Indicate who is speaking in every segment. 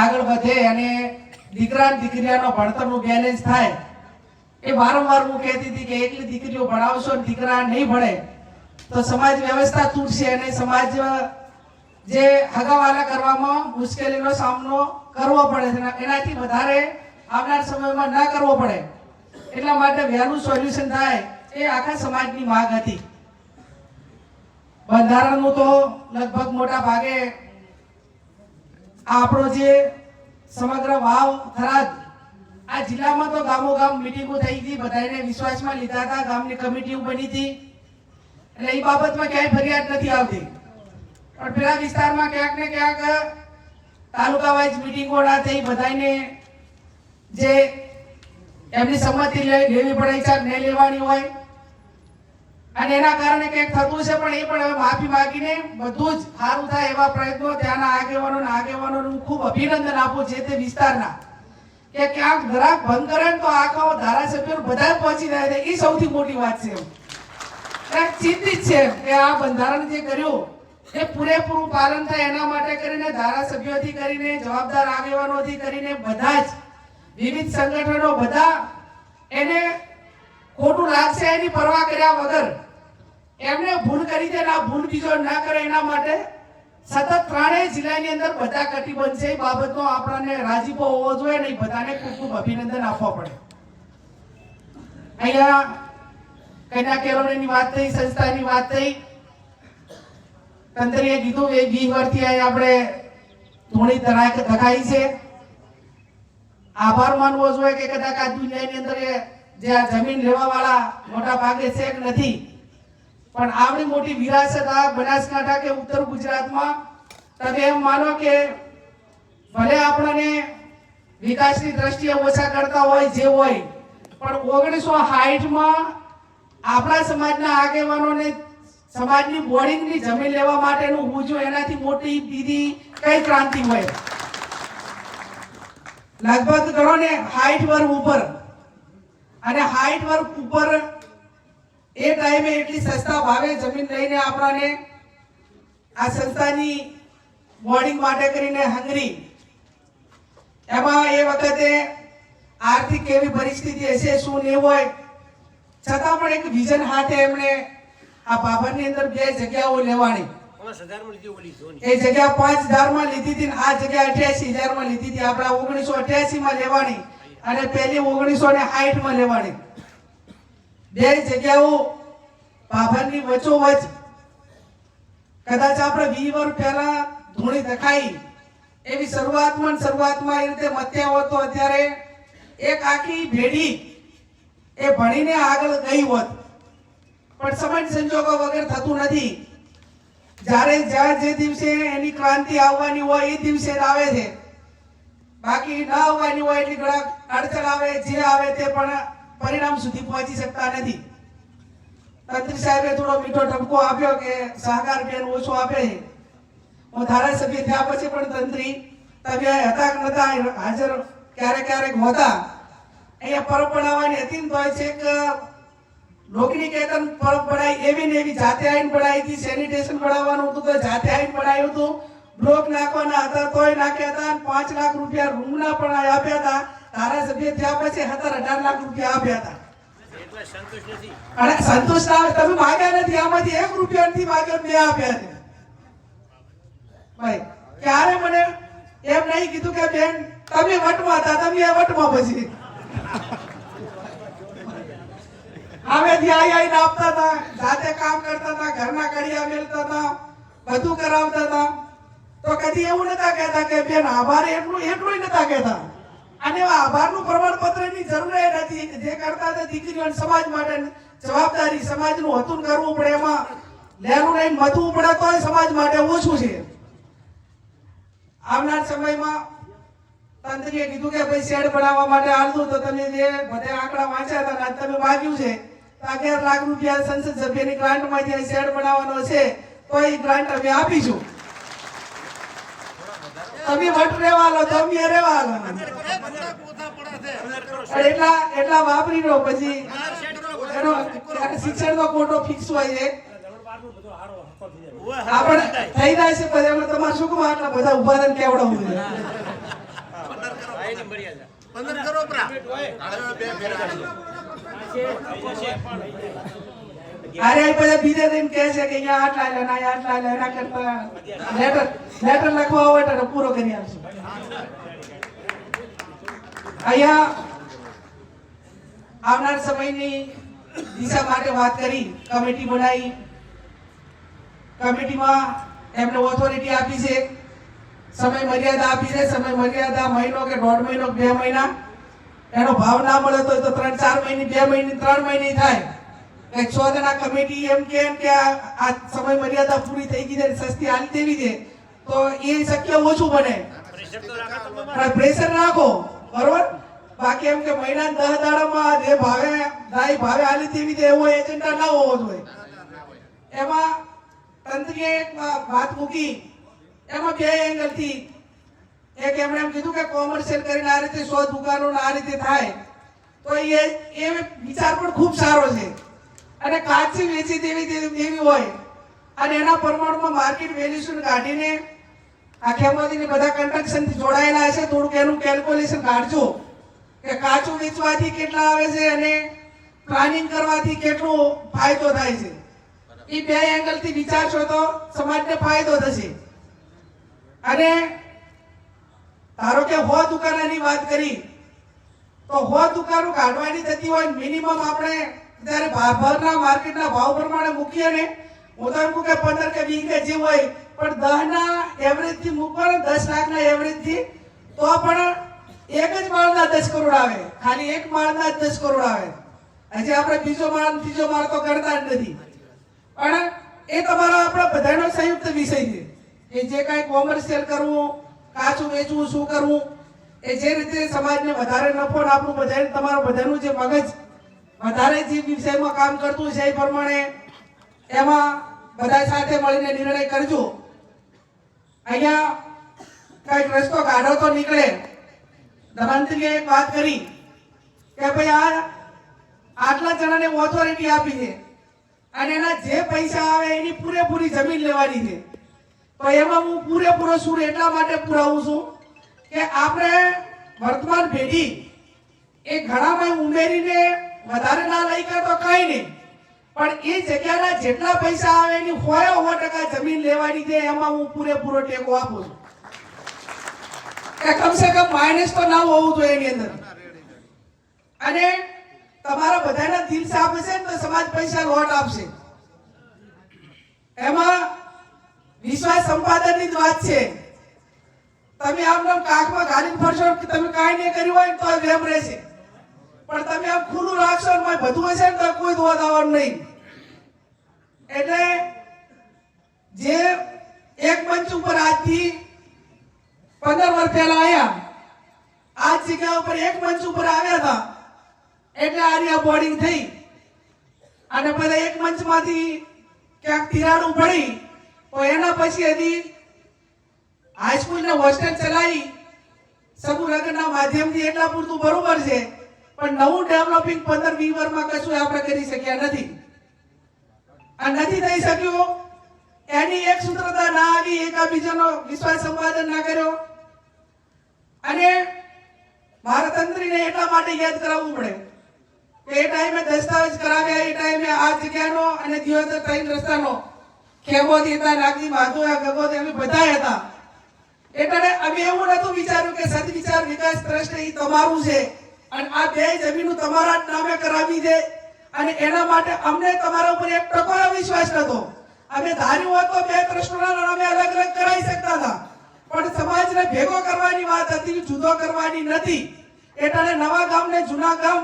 Speaker 1: આગળ વધે અને દીકરા અને દીકરીઓનો ભણતરનું બેલેન્સ થાય. એ વારંવાર હું કહેતી હતી કે એકલી દીકરીઓ ભણાવશો ને દીકરા નહીં ભણે, તો સમાજ વ્યવસ્થા તૂટશે અને સમાજ જે હગાવાલા કરવામાં મુશ્કેલીનો સામનો કરવો પડે છે. એનાથી વધારે આવનાર સમયમાં ન કરવો પડે. એટલા માટે વહેલું સોલ્યુશન થાય એ આખા સમાજની માંગ હતી. બંધારણનું તો લગભગ મોટા ભાગે આપણો જે સમગ્ર વાવ, થરાદ, આ જિલ્લામાં તો ગામો ગામ મિટિંગો થઈ હતી બધાને વિશ્વાસમાં લીધા હતા, ગામની કમિટીઓ બની હતી. એટલે એ બાબતમાં ક્યાંય ફરિયાદ નથી આવતી. પણ પેલા વિસ્તારમાં ક્યાંક ને ક્યાંક તાલુકા વાઇઝ મિટિંગો ના થઈ બધાને જે એમની સંમતિ લેવી પડે છે નહીં લેવાની હોય અને એના કારણે કંઈક થતું છે પણ એ પણ હવે માફી માંગીને બધું જ સારું થાય એવા પ્રયત્નો ત્યાંના આગેવાનો આગેવાનોને હું ખૂબ અભિનંદન આપું જે તે વિસ્તારના. કે ક્યાંક જરાક ભંગ કરે તો આખા ધારાસભ્યો બધા પહોંચી જાય છે. એ સૌથી મોટી વાત છે ક્યાંક ચિંતિત છે કે આ બંધારણ જે કર્યું, એ પૂરેપૂરું પાલન થાય એના માટે કરીને ધારાસભ્યોથી કરીને, જવાબદાર આગેવાનોથી કરીને બધા જ વિવિધ સંગઠનો બધા એને ખોટું લાગશે એની પરવા કર્યા વગર એમને ભૂલ કરી છે આ ભૂલ બીજો ના કરે એના માટે સતત ત્રણેય જિલ્લાની અંદર બધા કટિબંધ છે. એ બાબતનો આપણને રાજીપો હોવો જોઈએ ને બધાને ખૂબ ખૂબ અભિનંદન આપવા પડે. અહીંયા કન્યા કેળવણીની વાત થઈ, સંસ્થાની વાત થઈ. તંત્રીએ કીધું એ વીસ વર્ષથી અહીં આપણે ધૂણી ધરાઈ છે. આભાર માનવો જોઈએ કે કદાચ આ દુનિયાની અંદર જે આ જમીન લેવા વાળા મોટા ભાગે છે નથી. પણ આવડી મોટી વિરાસત આ બનાસકાંઠા કે ઉત્તર ગુજરાતમાં, તમે એમ માનો કે ભલે આપણને વિકાસની દ્રષ્ટિએ ઓછા કરતા હોય જે હોય, પણ ઓગણીસો સાઠમાં આપણા સમાજના આગેવાનોને સમાજની બોર્ડિંગની જમીન લેવા માટેનું હુજો એનાથી મોટી બીજી કઈ ક્રાંતિ હોય? લગભગ ગણો ને હાઈટ વર્ગ ઉપર. અને હાઈટ વર્ગ ઉપર એ ટાઈમે એટલી સસ્તા ભાવે જમીન લઈને આપણાને આ સંસ્થાની બોર્ડિંગ માટે કરીને હંગરી એમાં એ વખતે આર્થિક કેવી પરિસ્થિતિ હશે શું નહીં હોય છતાં પણ એક વિઝન હાથે એમણે આ બાબરની અંદર બે જગ્યાઓ લેવાની. એ જગ્યા પાંચ હજારમાં લીધી હતી આ જગ્યા અઠ્યાસી હજારમાં લીધી હતી. આપણા ઓગણીસો અઠ્યાસી માં લેવાની અને પેલી ઓગણીસો ને સાઠમાં લેવાની. બે જગ્યાઓ પાભરની વચોવચ કદાચ આપણે વી વર્ષ પહેલા ધૂણી દેખાઈ એવી શરૂઆતમાં શરૂઆતમાં એ રીતે મત્યા હોત તો અત્યારે એક આખી ભેડી એ ભણીને આગળ ગઈ હોત. પણ સમય સંજોગો વગર થતું નથી. જ્યારે જ્યાં જે દિવસે એની ક્રાંતિ આવવાની હોય એ દિવસે જ આવે છે. બાકી ન આવવાની હોય એટલી ઘણા અડચણ આવે, જે આવે તે પણ પરિણામ સુધી પહોંચી શકતા નથી. તંત્રી સાહેબે થોડો મીઠો ઠપકો આપ્યો કે સહકાર બેન ઓછો આપે હું ધારાસભ્ય થયા પછી પણ તંત્રી, તમે હતા કે નતા હાજર ક્યારેક ક્યારેક હોતા. અહીંયા પરબ બનાવવાની હતી તોય છે કે લોકની કેતન પરબ બનાવી એવી ને એવી જાતે આવીને બનાવી હતી, સેનિટેશન બનાવવાનું હતું તો જાતે આવીને બનાવ્યું હતું. બ્લોક નાખવાના હતા, તોય નાખ્યા હતા પાંચ લાખ રૂપિયા રૂમના પણ આપ્યા હતા. ધારાસભ્ય થયા પછી સત્તર અઢાર લાખ રૂપિયા આપ્યા હતા. અને સંતોષ ના તમે માગ્યા નથી આમાંથી એક રૂપિયા નથી માગ્યો મેં આપ્યા છે. ભાઈ ક્યારે મને એમ નહીં કીધું કે બેન તમે વટમાં હતા તમે વટમાં પછી. અમે આઈ આવીને આપતા હતા જાતે કામ કરતા હતા ઘરના કડિયા મેલતા હતા બધું કરાવતા હતા. તો કદી એવું નતા કહેતા કે બેન આભાર એટલું એટલું નતા કહેતા. અને આભારનું પ્રમાણપત્રની જરૂર નથી જે કરતા હતા દીકરીઓ સમાજ માટે જવાબદારી સમાજનું હતું કરવું પડે, એમાં લેનું લઈને મથવું પડે, તોય સમાજ માટે ઓછું છે. આવનાર સમયમાં તંત્રીએ કીધું કે ભાઈ શેડ બનાવવા માટે આવતું તો તમે જે બધા આંકડા વાંચ્યા હતા આજ તમે માગ્યું છે, તો અગિયાર લાખ રૂપિયા સંસદ સભ્યની ગ્રાન્ટમાં જે શેડ બનાવવાનો છે, તો એ ગ્રાન્ટ અમે આપીશું. તમે વટ રહેવાનો તો અમે રેવા લો એટલા એટલા વાપરી લો પછી એનો શિક્ષણ શિક્ષણનો કોટો ફિક્સ હોય છે. આપણે થઈ જાય છે પછી અમે તમારે શું કહું આટલા બધા
Speaker 2: એની મર્યાદા
Speaker 3: પંદર કરો પ્રા.
Speaker 1: અરે બધા બીજા દિન કહે છે કે અહીંયા આટલા લે ના આટલા લે એના કરતા લેટર લેટર લખવા હોય તો પૂરો કરી આપશું અહીંયા આવનાર સમયની દિશા માટે વાત કરી, કમિટી બનાવી. કમિટીમાં એમને ઓથોરિટી આપી છે. સમય મર્યાદા આપી છે. સમય મર્યાદા મહિનો કે દોઢ મહિનો બે મહિના. એનો ભાવ ના મળે તો ત્રણ ચાર મહિની, બે મહિની, ત્રણ મહિની થાય. છ જણા કમિટી એમ કે એમ કે આ આ સમય મર્યાદા પૂરી થઈ ગઈ છે સસ્તી હાલી દેવી છે. તો એ શક્ય ઓછું બને.
Speaker 2: પ્રેશર રાખો
Speaker 1: બરોબર? બાકી એમ કે મહિના દસ દાડામાં જે ભાવે દાઈ ભાવે હાલી દેવી છે, એવો એજન્ડા ના હોવો જોઈએ. એમાં તંત્રીએ એક વાત મૂકી. એમાં બે એંગલથી એક એમણે એમ કીધું કે કોમર્શિયલ કરીને આ રીતે સો દુકાનો આ રીતે થાય. તો એ એ વિચાર પણ ખૂબ સારો છે. અને કાચી વેચી દેવી દેવી હોય, અને એના પ્રમાણમાં માર્કેટ વેલ્યુશન કાઢીને આખ્યામાંથી બધા કન્સ્ટ્રક્શન જોડાયેલા હશે. થોડુંક એનું કેલ્ક્યુલેશન કાઢજો કે કાચું વેચવાથી કેટલા આવે છે અને પ્લાનિંગ કરવાથી કેટલો ફાયદો થાય છે. એ બે એંગલથી વિચારશો તો સમાજને ફાયદો થશે. અને ધારો કે હો દુકાનની વાત કરી, તો હો દુકાનો કાઢવાની થતી હોય મિનિમમ આપણે ત્યારે બહારના માર્કેટના ભાવ પ્રમાણે મૂકીએ ને, હું તો એમ કે પંદર કે વીસ કે જે હોય, પણ દહના એવરેજથી મૂકો ને દસ લાખના એવરેજથી તો પણ એક જ માળના દસ કરોડ આવે. ખાલી એક માળના જ દસ કરોડ આવે. હજી આપણે બીજો માળ, ત્રીજો માળ તો કરતા જ નથી. પણ એ તમારો આપણા બધાનો સંયુક્ત વિષય છે. કે જે કાંઈ કોમર્શિયલ કરવું, કાચું વેચવું, શું કરવું, એ જે રીતે સમાજને વધારે નફો આપણું બધાને, તમારું બધાનું જે મગજ વધારે જે વિષયમાં કામ કરતું છે એ પ્રમાણે એમાં બધા સાથે મળીને નિર્ણય કરજો. અહીંયા કંઈક રસ્તો કાઢો તો નીકળે. ધનવંતરીએ એક વાત કરી કે ભાઈ આ આટલા જણાને ઓથોરિટી આપી છે. અને એના જે પૈસા આવે એની પૂરેપૂરી જમીન લેવાની છે. તો એમાં હું પૂરેપૂરો સૂર એટલા માટે પુરાવું છું કે આપણે વર્તમાન પેઢી એ ઘણામાં ઉમેરીને વધારે ના લઈ ગયા તો કઈ નહીં. પણ એ જગ્યાના જેટલા પૈસા આવે એની હોય સો ટકા જમીન લેવાની છે, એમાં હું પૂરેપૂરો ટેકો આપું છું. કે કમસે કમ માઇનસ તો ના હોવું જોઈએ એની અંદર. અને તમારા બધાના દિલ સાફ હશે તો સમાજ પૈસા લોટ આપશે. એમાં વિશ્વાસ સંપાદનની જ વાત છે. તમે આમ નામ કાખમાં ગાલીને ફરશો કે તમે કાંઈ નહીં કર્યું હોય તો વેમ રહેશે. પણ તમે આમ ખુલ્લું રાખશો ને બધું હશે ને કોઈ દોત આવવાનું નહીં. એટલે જે એક મંચ ઉપર આજથી પંદર વર્ષ પહેલા આવ્યા આ જગ્યા ઉપર એક મંચ ઉપર આવ્યા હતા. એટલે આર્યા બોર્ડિંગ થઈ. અને બધા એક મંચમાંથી ક્યાંક તિરાડું પડી તો એના પછી હજી હાઈસ્કૂલ ને હોસ્ટેલ ચલાવી, સમૂહ લગ્નના માધ્યમથી એટલા પૂરતું બરોબર છે. પણ નવું ડેવલપિંગ પંદર, વીસ વર્ષમાં કશું આપણે કરી શક્યા નથી. આ નથી થઈ શક્યું. એની એક સૂત્રતા ના આવી, એકાબીજાનો વિશ્વાસ સંપાદન ના કર્યો. અને ભારતંત્રીને એટલા માટે યાદ કરાવવું પડે કે એ ટાઈમે દસ્તાવેજ કરાવ્યા, એ ટાઈમે આ જગ્યાનો અને દિવસ ટ્રેન રસ્તાનો ખેમોથી હતા નાગજી માધુયા ગગોદ અમે બધા હતા. એટલે અમે એવું નતું વિચાર્યું કે સદવિચાર, વિકાસ, ટ્રસ્ટ એ તમારું છે. અને આ બે જમીનો તમારા નામે કરાવી છે. અને એના માટે અમને તમારા ઉપર એક ટકો વિશ્વાસ નતો અમે ધાર્યું હોત બે ટ્રસ્ટોના નામે અલગ અલગ કરાવી શકતા હતા. પણ સમાજને ભેગો કરવાની વાત હતી, જુદો કરવાની નથી. એટલે નવા ગામ ને જૂના ગામ,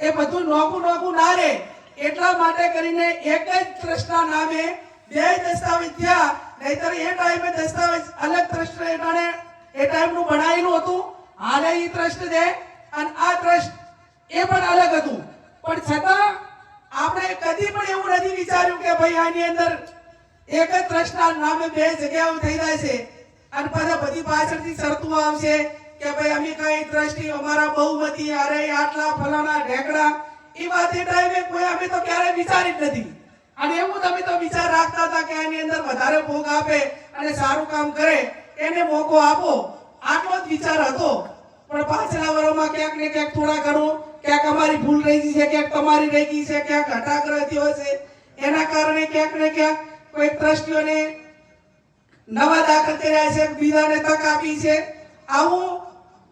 Speaker 1: એ બધું નોખું નોખું ના રહે. એટલા માટે કરીને એક જ ટ્રસ્ટના નામે બે દસ્તાવેજ થયા. નહીતર એ ટાઈમે દસ્તાવેજ, અલગ ટ્રસ્ટ એટાણે એ ટાઈમનું બનાવેલું હતું. હાલે એ ટ્રસ્ટ છે. અને આ ટ્રસ્ટ એ પણ અલગ હતું. પણ છતાં આપણે કદી પણ એવું નથી વિચાર્યું કે ભાઈ આની અંદર એક જ ટ્રસ્ટના નામે બે જગ્યાઓ થઈ જાય છે. અને પાછા બધી પાછળથી શરતો આવશે કે ભાઈ અમે કઈ ટ્રસ્ટી અમારા બહુમતી, અરે આટલા ફલાણા ઢેકડા એ વાત એ ટાઈમે કોઈ અમે તો ક્યારેય વિચારી જ નથી. અને એવું તમે તો વિચાર રાખતા હતા કે આની અંદર વધારે ભોગ આપે અને સારું કામ કરે, એને મોકો આપો. આટલો જ વિચાર હતો. પણ પાછલા વર્ષમાં ક્યાંક ને ક્યાંક થોડા ઘણું, ક્યાંક અમારી ભૂલ રહી ગઈ છે, ક્યાંક તમારી રહી ગઈ છે, ક્યાંક હટાગ્રહ થયો છે. એના કારણે ક્યાંક ને ક્યાંક કોઈ ટ્રસ્ટીઓને નવા દાખલ કર્યા છે, બીજાને તક આપી છે. આવું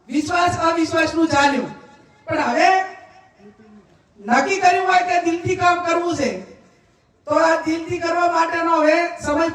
Speaker 1: વિશ્વાસ, અવિશ્વાસનું ચાલ્યું પણ હવે નક્કી કર્યું હોય કે દિલથી કામ કરવું છે, તો આ દિલથી કરવા માટેનો હવે સમય